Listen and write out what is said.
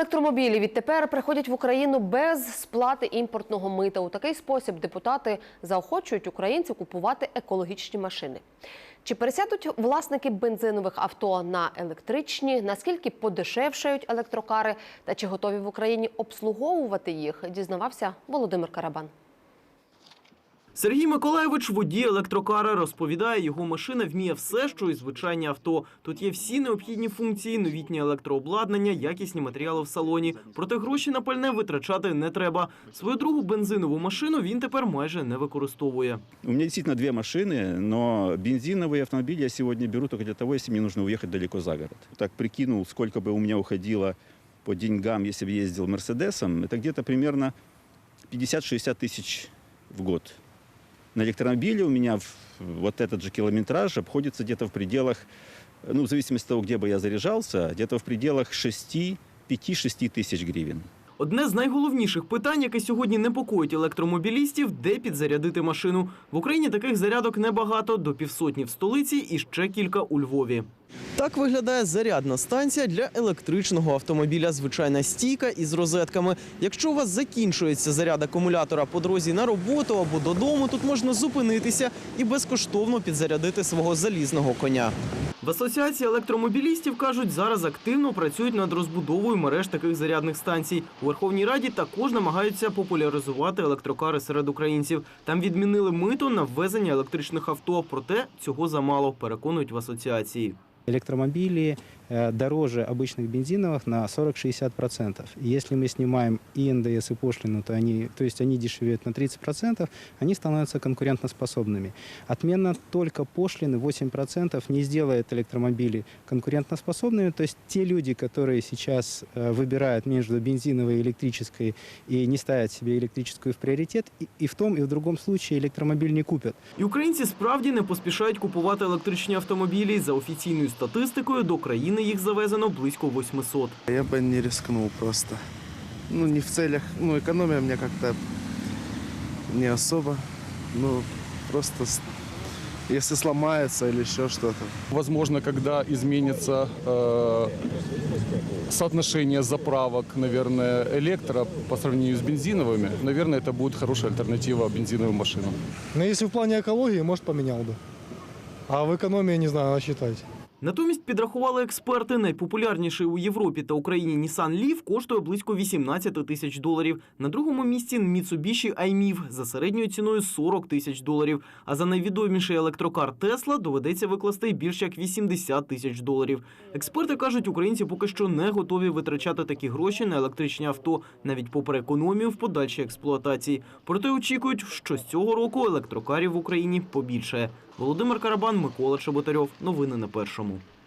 Електромобілі відтепер приходять в Україну без сплати імпортного мита. У такий спосіб депутати заохочують українців купувати екологічні машини. Чи пересядуть власники бензинових авто на електричні? Наскільки подешевшають електрокари? Та чи готові в Україні обслуговувати їх? Дізнавався Володимир Карабан. Сергій Миколаєвич, водій електрокара, розповідає, його машина вміє все, що і звичайні авто. Тут є всі необхідні функції, новітнє електрообладнання, якісні матеріали в салоні. Проте гроші на пальне витрачати не треба. Свою другу бензинову машину він тепер майже не використовує. У меня действительно две машины, но бензиновый автомобиль я сегодня беру только для того, если мне нужно уехать далеко за город. Так прикинул, сколько бы у меня уходило по деньгам, если бы ездил Мерседесом. Это где-то примерно 50-60 тысяч в год. На электромобиле у меня в- вот этот же километраж обходится где-то в пределах, ну, в зависимости от того, где бы я заряжался, где-то в пределах 6, 5-6 тысяч гривен. Одне з найголовніших питань, яке сьогодні непокоїть електромобілістів, де підзарядити машину. В Україні таких зарядок небагато, до півсотні в столиці і ще кілька у Львові. Так виглядає зарядна станція для електричного автомобіля. Звичайна стійка із розетками. Якщо у вас закінчується заряд акумулятора по дорозі на роботу або додому, тут можна зупинитися і безкоштовно підзарядити свого залізного коня. В асоціації електромобілістів кажуть, зараз активно працюють над розбудовою мереж таких зарядних станцій. У Верховній Раді також намагаються популяризувати електрокари серед українців. Там відмінили мито на ввезення електричних авто. Проте цього замало, переконують в асоціації. Электромобили э, дороже обычных бензиновых на 40-60%. И Если мы снимаем и НДС, и пошлину, то, они, то есть они дешевеют на 30%, они становятся конкурентоспособными. Отмена только пошлины 8% не сделает электромобили конкурентоспособными. То есть те люди, которые сейчас э, выбирают между бензиновой и электрической и не ставят себе электрическую в приоритет, и, и в том, и в другом случае электромобиль не купят. І українці справді не поспішають купувати електричні автомобілі. За офіційною статистикою до країни їх завезено близько 800. Я бы не рискнул просто. Ну, не в целях, ну, экономия мне как-то не особо. Ну, просто если сломается или еще что-то. Возможно, когда изменится э, соотношение заправок, наверное, электро по сравнению с бензиновыми, наверное, это будет хорошая альтернатива бензиновым машинам. Но если в плане экологии, может, поменял бы. А в экономии, не знаю, надо считать. Натомість підрахували експерти, найпопулярніший у Європі та Україні Nissan Leaf коштує близько 18 тисяч доларів. На другому місці Mitsubishi iMIV за середньою ціною 40 тисяч доларів. А за найвідоміший електрокар Tesla доведеться викласти більш як 80 тисяч доларів. Експерти кажуть, українці поки що не готові витрачати такі гроші на електричні авто, навіть попри економію в подальшій експлуатації. Проте очікують, що з цього року електрокарів в Україні побільшає. Володимир Карабан, Микола Чеботарьов. Новини на першому. amo.